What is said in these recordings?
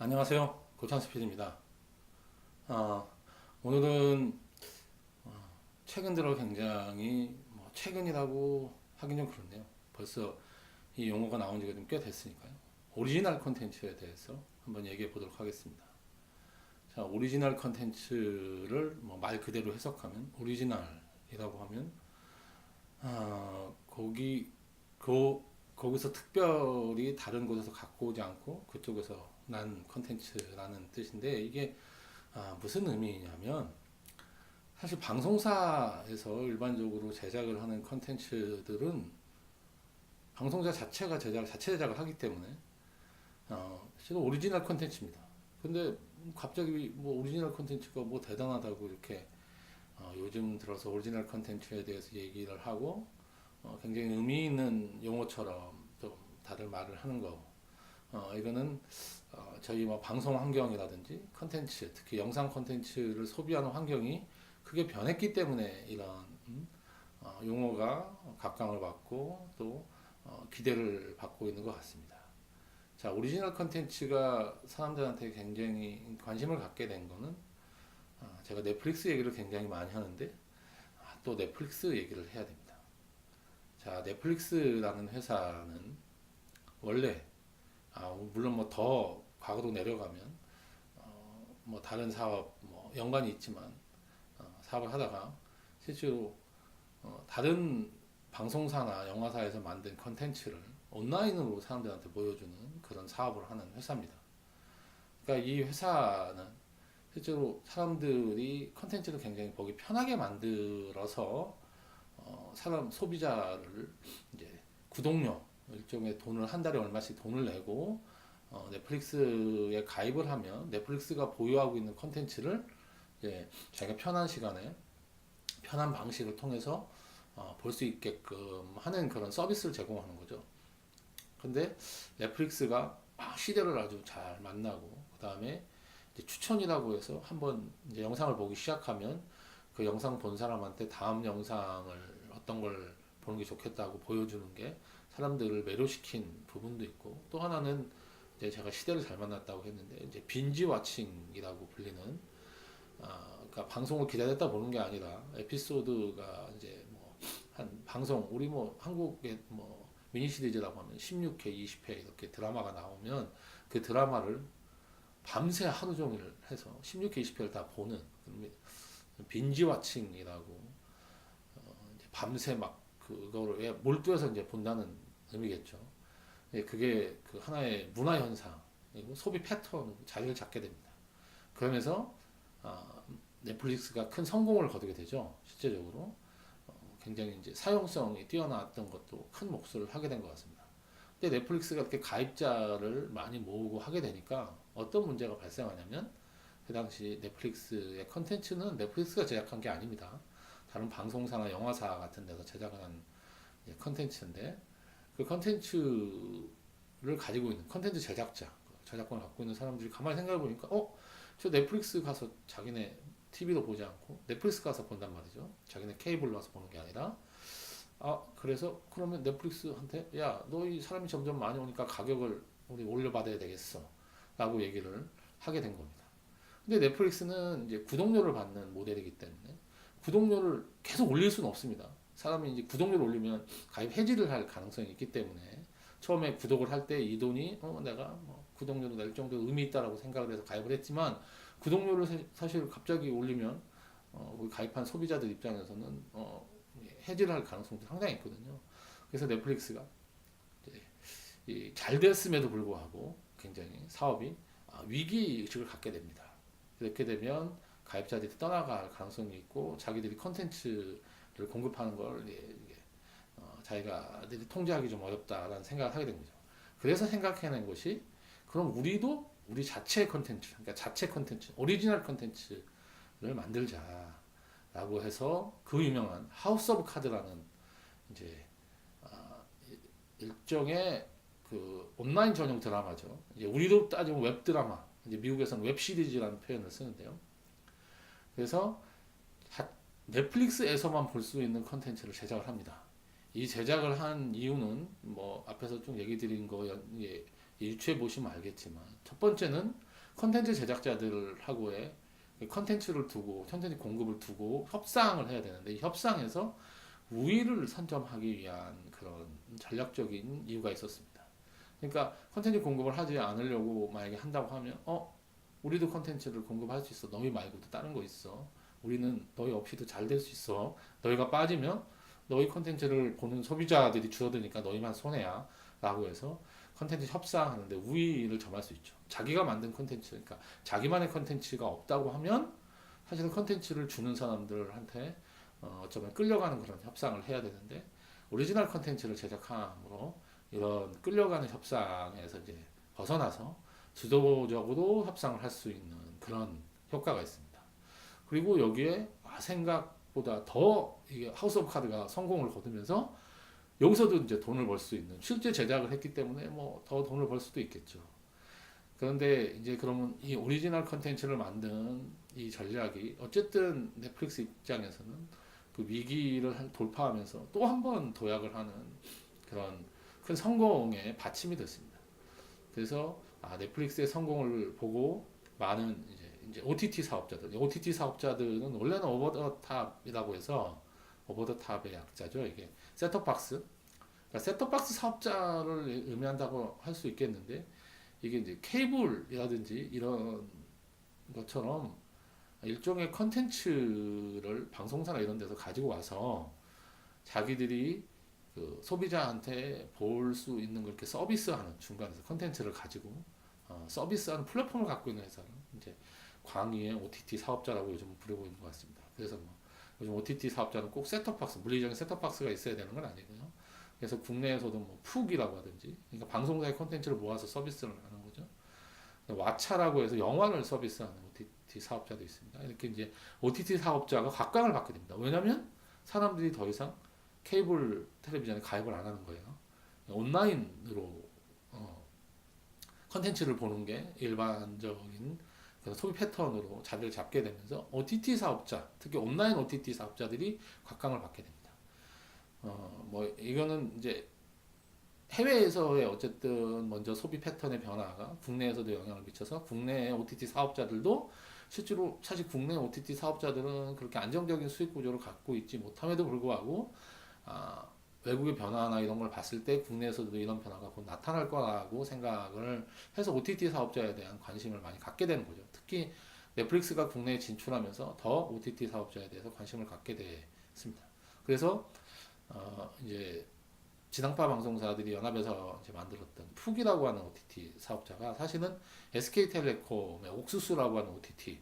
안녕하세요. 고창수 PD입니다. 아, 오늘은 어, 최근 들어 굉장히 뭐 최근이라고 하긴 좀 그렇네요. 벌써 이 용어가 나온 지가 좀 꽤 됐으니까요. 오리지널 콘텐츠에 대해서 한번 얘기해 보도록 하겠습니다. 자, 오리지널 콘텐츠를 뭐 말 그대로 해석하면 오리지널이라고 하면 아, 거기 그 거기서 특별히 다른 곳에서 갖고 오지 않고 그쪽에서 난 컨텐츠라는 뜻인데 이게 아, 무슨 의미냐면 사실 방송사에서 일반적으로 제작을 하는 컨텐츠들은 방송사 자체가 제작 자체 제작을 하기 때문에 어, 실은 오리지널 컨텐츠입니다. 근데 갑자기 뭐 오리지널 컨텐츠가 뭐 대단하다고 이렇게 어, 요즘 들어서 오리지널 컨텐츠에 대해서 얘기를 하고 어, 굉장히 의미 있는 용어처럼 좀 다들 말을 하는 거. 어, 이거는 어, 저희 뭐 방송 환경이라든지 컨텐츠, 특히 영상 컨텐츠를 소비하는 환경이 크게 변했기 때문에 이런 음, 어, 용어가 각광을 받고 또 어, 기대를 받고 있는 것 같습니다. 자, 오리지널 컨텐츠가 사람들한테 굉장히 관심을 갖게 된 거는 아, 제가 넷플릭스 얘기를 굉장히 많이 하는데 아, 또 넷플릭스 얘기를 해야 됩니다. 자, 넷플릭스라는 회사는 원래 아, 물론 뭐 더 과거로 내려가면 어, 뭐 다른 사업 뭐 연관이 있지만 어, 사업을 하다가 실제로 어, 다른 방송사나 영화사에서 만든 컨텐츠를 온라인으로 사람들한테 보여주는 그런 사업을 하는 회사입니다. 그러니까 이 회사는 실제로 사람들이 컨텐츠를 굉장히 보기 편하게 만들어서 어, 사람 소비자를 이제 구독료 일종의 돈을 한 달에 얼마씩 돈을 내고 어, 넷플릭스에 가입을 하면 넷플릭스가 보유하고 있는 컨텐츠를 이제 자기가 편한 시간에 편한 방식을 통해서 어, 볼 수 있게끔 하는 그런 서비스를 제공하는 거죠. 근데 넷플릭스가 아, 시대를 아주 잘 만나고 그 다음에 추천이라고 해서 한번 영상을 보기 시작하면 그 영상 본 사람한테 다음 영상을 어떤 걸 보는 게 좋겠다고 보여주는 게 사람들을 매료시킨 부분도 있고 또 하나는 이제 제가 시대를 잘 만났다고 했는데 이제 빈지 와칭이라고 불리는 아, 그러니까 방송을 기다렸다 보는 게 아니라 에피소드가 이제 뭐 한 방송 우리 뭐 한국의 뭐 미니 시리즈라고 하면 16회, 20회 이렇게 드라마가 나오면 그 드라마를 밤새 하루 종일 해서 16회, 20회를 다 보는 빈지 와칭이라고 어, 밤새 막 그거를 왜 몰두해서 이제 본다는 의미겠죠. 예, 그게 그 하나의 문화 현상 그리고 소비 패턴 자리를 잡게 됩니다. 그러면서 아, 넷플릭스가 큰 성공을 거두게 되죠. 실제적으로 어, 굉장히 이제 사용성이 뛰어났던 것도 큰 몫을 하게 된 것 같습니다. 근데 넷플릭스가 이렇게 가입자를 많이 모으고 하게 되니까 어떤 문제가 발생하냐면 그 당시 넷플릭스의 컨텐츠는 넷플릭스가 제작한 게 아닙니다. 다른 방송사나 영화사 같은 데서 제작을 한 컨텐츠인데 그 컨텐츠를 가지고 있는 컨텐츠 제작자, 저작권을 갖고 있는 사람들이 가만히 생각해 보니까 어? 저 넷플릭스 가서 자기네 TV도 보지 않고 넷플릭스 가서 본단 말이죠. 자기네 케이블로 가서 보는 게 아니라 아 그래서 그러면 넷플릭스한테 야 너 이 사람이 점점 많이 오니까 가격을 우리 올려받아야 되겠어 라고 얘기를 하게 된 겁니다. 근데 넷플릭스는 이제 구독료를 받는 모델이기 때문에 구독료를 계속 올릴 수는 없습니다. 사람이 이제 구독료를 올리면 가입 해지를 할 가능성이 있기 때문에 처음에 구독을 할 때 이 돈이 어 내가 뭐 구독료도 낼 정도 의미 있다라고 생각을 해서 가입을 했지만 구독료를 사- 사실 갑자기 올리면 어 가입한 소비자들 입장에서는 어 해지를 할 가능성도 상당히 있거든요. 그래서 넷플릭스가 이잘 됐음에도 불구하고 굉장히 사업이 아, 위기 의식을 갖게 됩니다. 이렇게 되면 가입자들이 떠나갈 가능성이 있고 자기들이 컨텐츠를 공급하는 걸 어, 자기가들이 통제하기 좀 어렵다라는 생각을 하게 된 거죠. 그래서 생각해낸 것이 그럼 우리도 우리 자체 컨텐츠, 그러니까 자체 컨텐츠, 오리지널 컨텐츠를 만들자라고 해서 그 유명한 하우스 오브 카드라는 이제 아, 일- 일종의 그 온라인 전용 드라마죠. 이제 우리도 따지면 웹 드라마, 이제 미국에서는 웹 시리즈라는 표현을 쓰는데요. 그래서 자- 넷플릭스에서만 볼 수 있는 컨텐츠를 제작을 합니다. 이 제작을 한 이유는 뭐 앞에서 좀 얘기 드린 거 연- 예, 유추해 보시면 알겠지만 첫 번째는 컨텐츠 제작자들하고의 컨텐츠를 두고 컨텐츠 공급을 두고 협상을 해야 되는데 이 협상에서 우위를 선점하기 위한 그런 전략적인 이유가 있었습니다. 그러니까 컨텐츠 공급을 하지 않으려고 만약에 한다고 하면 어 우리도 컨텐츠를 공급할 수 있어. 너희 말고도 다른 거 있어. 우리는 너희 없이도 잘 될 수 있어. 너희가 빠지면 너희 컨텐츠를 보는 소비자들이 줄어드니까 너희만 손해야 라고 해서 컨텐츠 협상하는데 우위를 점할 수 있죠. 자기가 만든 컨텐츠 그러니까 자기만의 컨텐츠가 없다고 하면 사실은 컨텐츠를 주는 사람들한테 어, 어쩌면 끌려가는 그런 협상을 해야 되는데 오리지널 컨텐츠를 제작함으로 이런 끌려가는 협상에서 이제 벗어나서 주도적으로 협상을 할 수 있는 그런 효과가 있습니다. 그리고 여기에 아, 생각보다 더 이게 하우스 오브 카드가 성공을 거두면서 여기서도 이제 돈을 벌 수 있는 실제 제작을 했기 때문에 뭐 더 돈을 벌 수도 있겠죠. 그런데 이제 그러면 이 오리지널 컨텐츠를 만든 이 전략이 어쨌든 넷플릭스 입장에서는 그 위기를 한- 돌파하면서 또 한 번 도약을 하는 그런 큰 성공의 받침이 됐습니다. 그래서 아, 넷플릭스의 성공을 보고 많은 이제, 이제 OTT 사업자들, OTT 사업자들은 원래는 오버 더 탑이라고 해서 오버 더 탑의 약자죠. 이게 셋톱 박스. 그러니까 셋톱 박스 사업자를 의미한다고 할 수 있겠는데 이게 이제 케이블이라든지 이런 것처럼 일종의 컨텐츠를 방송사나 이런 데서 가지고 와서 자기들이 그 소비자한테 볼 수 있는 걸 이렇게 서비스하는 중간에서 컨텐츠를 가지고 어, 서비스하는 플랫폼을 갖고 있는 회사는 이제 광의의 OTT 사업자라고 요즘 부르고 있는 것 같습니다. 그래서 뭐 요즘 OTT 사업자는 꼭 셋톱박스 물리적인 셋톱박스가 있어야 되는 건 아니고요. 그래서 국내에서도 뭐 푹이라고 하든지 그러니까 방송사의 컨텐츠를 모아서 서비스를 하는 거죠. 왓챠라고 해서 영화를 서비스하는 OTT 사업자도 있습니다. 이렇게 이제 OTT 사업자가 각광을 받게 됩니다. 왜냐하면 사람들이 더 이상 케이블 텔레비전에 가입을 안 하는 거예요. 온라인으로 어, 컨텐츠를 보는 게 일반적인 소비 패턴으로 자리를 잡게 되면서 OTT 사업자, 특히 온라인 OTT 사업자들이 각광을 받게 됩니다. 어, 뭐 이거는 이제 해외에서의 어쨌든 먼저 소비 패턴의 변화가 국내에서도 영향을 미쳐서 국내의 OTT 사업자들도 실제로 사실 국내 OTT 사업자들은 그렇게 안정적인 수익 구조를 갖고 있지 못함에도 불구하고 아, 외국의 변화나 이런 걸 봤을 때 국내에서도 이런 변화가 곧 나타날 거라고 생각을 해서 OTT 사업자에 대한 관심을 많이 갖게 되는 거죠. 특히 넷플릭스가 국내에 진출하면서 더 OTT 사업자에 대해서 관심을 갖게 됐습니다. 그래서 어, 이제 지상파 방송사들이 연합해서 이제 만들었던 푹이라고 하는 OTT 사업자가 사실은 SK텔레콤의 옥수수라고 하는 OTT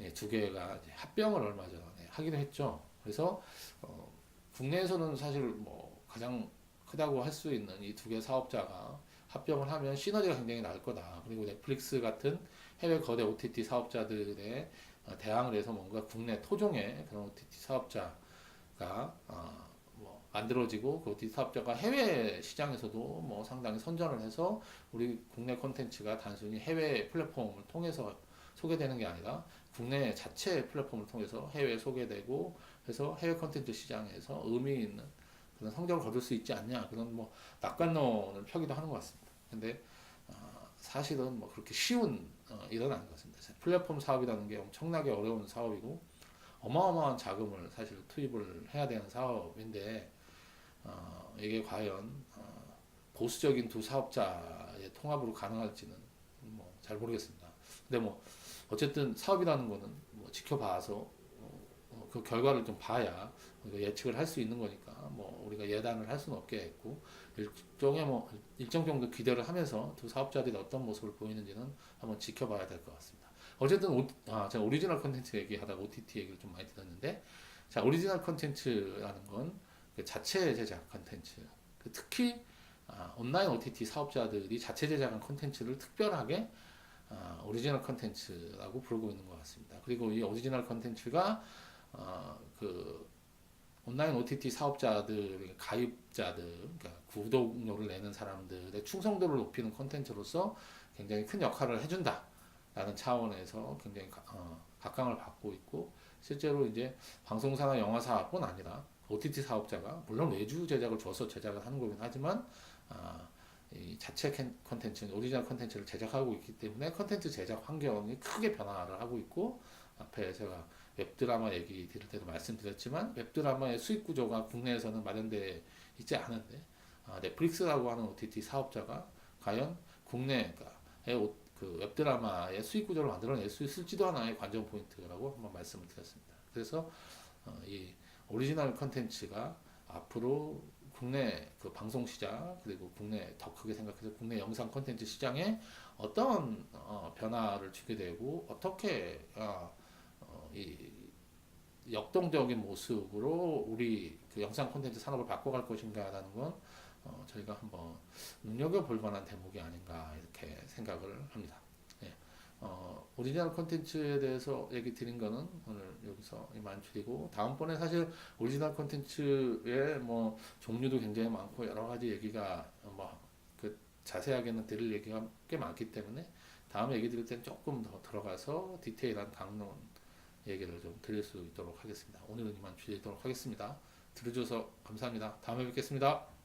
예, 두 개가 합병을 얼마 전에 하기로 했죠. 그래서 어, 국내에서는 사실 뭐 가장 크다고 할 수 있는 이 두 개 사업자가 합병을 하면 시너지가 굉장히 날 거다. 그리고 넷플릭스 같은 해외 거대 OTT 사업자들의 어, 대항을 해서 뭔가 국내 토종의 그런 OTT 사업자가 어, 뭐 만들어지고 그 OTT 사업자가 해외 시장에서도 뭐 상당히 선전을 해서 우리 국내 콘텐츠가 단순히 해외 플랫폼을 통해서 소개되는 게 아니라 국내 자체 플랫폼을 통해서 해외에 소개되고 해서 해외 콘텐츠 시장에서 의미 있는 그런 성적을 거둘 수 있지 않냐 그런 뭐 낙관론을 펴기도 하는 것 같습니다. 근데 어, 사실은 뭐 그렇게 쉬운 어, 일은 아닌 것 같습니다. 플랫폼 사업이라는 게 엄청나게 어려운 사업이고 어마어마한 자금을 사실 투입을 해야 되는 사업인데 어, 이게 과연 어, 보수적인 두 사업자의 통합으로 가능할지는 뭐 잘 모르겠습니다. 근데 뭐 어쨌든 사업이라는 거는 뭐 지켜봐서 그 결과를 좀 봐야 예측을 할 수 있는 거니까 뭐 우리가 예단을 할 수는 없겠고 일종의 뭐 일정 정도 기대를 하면서 두 사업자들이 어떤 모습을 보이는지는 한번 지켜봐야 될 것 같습니다. 어쨌든 오, 아, 제가 오리지널 컨텐츠 얘기하다가 OTT 얘기를 좀 많이 들었는데 자 오리지널 컨텐츠라는 건 그 자체 제작 컨텐츠 그 특히 아, 온라인 OTT 사업자들이 자체 제작한 컨텐츠를 특별하게 아, 오리지널 컨텐츠라고 부르고 있는 것 같습니다. 그리고 이 오리지널 컨텐츠가 어, 그 온라인 OTT 사업자들 가입자들 그러니까 구독료를 내는 사람들의 충성도를 높이는 컨텐츠로서 굉장히 큰 역할을 해준다라는 차원에서 굉장히 가, 어, 각광을 받고 있고 실제로 이제 방송사나 영화사뿐 아니라 OTT 사업자가 물론 외주 제작을 줘서 제작을 하는 거긴 하지만 아, 이 자체 캔- 컨텐츠, 오리지널 컨텐츠를 제작하고 있기 때문에 컨텐츠 제작 환경이 크게 변화를 하고 있고 앞에 제가 웹드라마 얘기 드릴 때도 말씀드렸지만 웹드라마의 수익 구조가 국내에서는 마련돼 있지 않은데 아, 넷플릭스라고 하는 OTT 사업자가 과연 국내의 오- 그 웹드라마의 수익 구조를 만들어낼 수 있을지도 하나의 관전 포인트라고 한번 말씀을 드렸습니다. 그래서 어, 이 오리지널 컨텐츠가 앞으로 국내 그 방송 시장 그리고 국내 더 크게 생각해서 국내 영상 콘텐츠 시장에 어떤 어, 변화를 주게 되고 어떻게 어, 어, 이 역동적인 모습으로 우리 그 영상 콘텐츠 산업을 바꿔갈 것인가라는 건 어, 저희가 한번 눈여겨볼 만한 대목이 아닌가 이렇게 생각을 합니다. 예. 어, 오리지널 콘텐츠에 대해서 얘기 드린 거는 오늘 여기서 이만 줄이고 다음번에 사실 오리지널 콘텐츠의 뭐 종류도 굉장히 많고 여러 가지 얘기가 뭐 그 자세하게는 드릴 얘기가 꽤 많기 때문에 다음에 얘기 드릴 때는 조금 더 들어가서 디테일한 강론 얘기를 좀 드릴 수 있도록 하겠습니다. 오늘은 이만 줄이도록 하겠습니다. 들어줘서 감사합니다. 다음에 뵙겠습니다.